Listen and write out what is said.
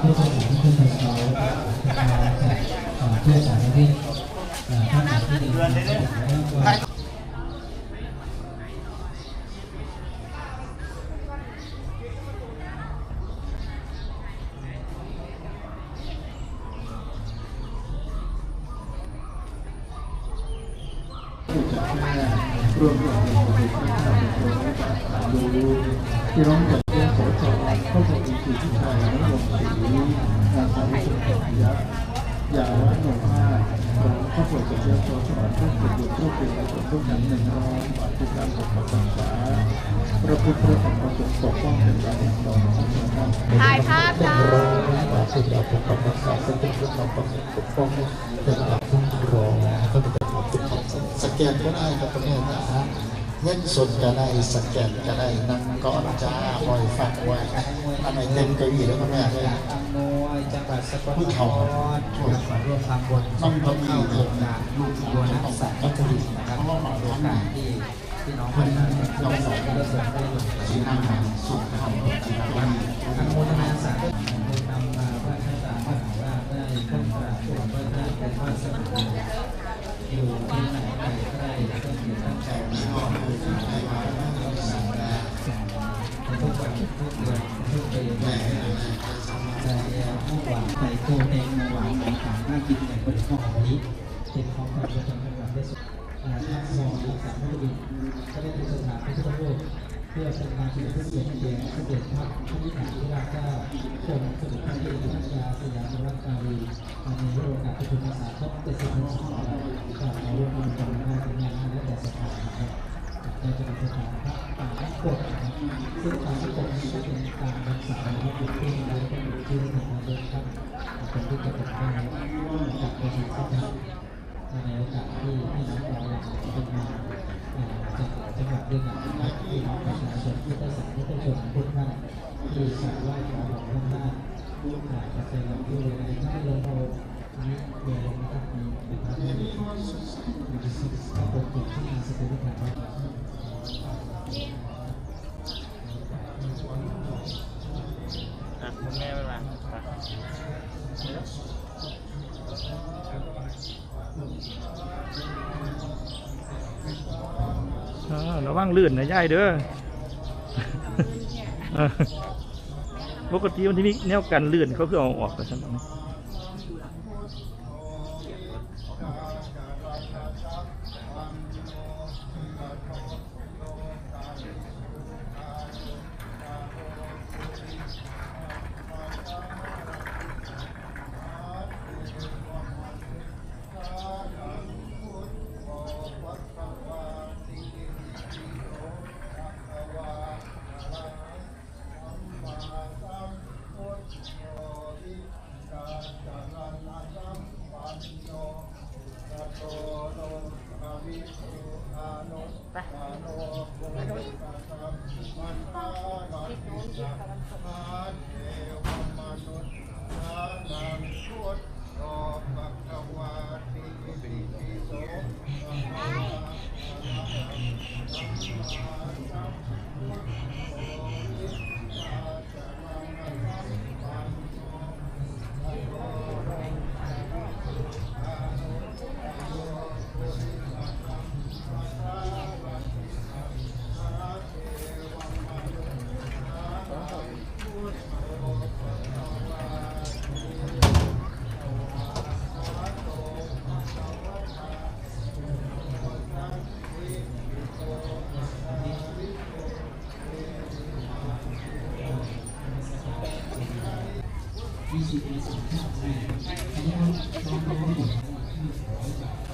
ผู้สมัครที่เป็นเขาเพื่อสารที่ ท่านที่ดีว่าผู้จัดแม่ร่วมกับผู้บริหารที่ร้องจากเรื่องสจเข้าสู่สีที่ไทยนวงศรีนางสาวสุขยะยาวะหนุ่งห้าข้อจากเรื่องโสจทุกประโยชน์ทุกเป็นประโยชน์ทุกนั้นหนึ่งร้อยบาททุกการปกปักรักษาพระพุทธธรรมพระสงฆ์ปกป้องเป็นการปกครองของชาวบ้านถ่ายภาพจ้าบาทสุดาปกปักรักษาเป็นพระธรรมพระสงฆ์ปกป้องเป็นการรองก็เป็นการปกป้องสแกนก็ได้ครับประเทศนะฮะ เงินสดก็ได้สแกนก็ได้นั่งก็จ้าปล่อยฝากไว้อันไหนเต็มเก้าอี้แล้วก็แม่เลยจังหวัดสกลนผู้คเฒ่ารช่วยร่วมทำบุญต้องต้องมีเข้าโครงการลูกบัวนักสัตว์ก็ผลิตนะครับโครงการที่พี่น้องประชาชนทุกท่านได้ส่งได้ลงสีหน้าหางสุขธรรมจิตวิญญาณอนุโมทนาสาธุนำมาพระท่านตาพระหาว่าได้ขึ้นกราบตัวพระท่านเป็นพระสมุทรอยู่ ปีแต่เมื่อวานไข่โคแดงมื่อวานของต่างน่ากินอย่างบริโภคของนี้เป็นของขวัญประจำจังหวัดได้สุดท่านมองรักษาพระบิดก็ได้เป็นสถานพระพุทธรูปเพื่อเป็นการเฉลิมพระเกียรติแด่พระเดชพระพุทธาธิราชเจ้ากรมสมเด็จพระเทพรัตนราชสยามรัตนารีในโอกาสประชุมภาษาครบ70พรรษาขอร่วมกันเป็นงาเป็นงานและแต่สถานครับจะเป็นสถานพระป่าและกฎนะครับซึ่งป่าและกฎนี้ก็ เป็นการรักษาและปกป้อและก็เป็นชื่อของเราด้วยครับเป็นที่จะเป็นได้จากประชาชนในโอกาสที่พี่น้องเราเป็นมาจากจังหวัดด้วยกันครับพี่น้องประชาชนที่ได้สัมผัสได้ชมทุกท่านที่สามารถขอบอกท่านได้อาจะเป็นแบบที่เรียในที่เราเอานี้เรียนนะครับมีนะครับมีมีสิ่งที่ปกปิดที่มีสติปัญญา อะคุณแม่ไปมาไป อ่าระ วังลื่นนะยายเด้อเออปกติมันที่มีแนวกันลื่นเขาเพื่อเอาออกแต่ฉัน นะ มีสิ่งมีสิ่งที่ทำให้อันนี้น้องน้องหมด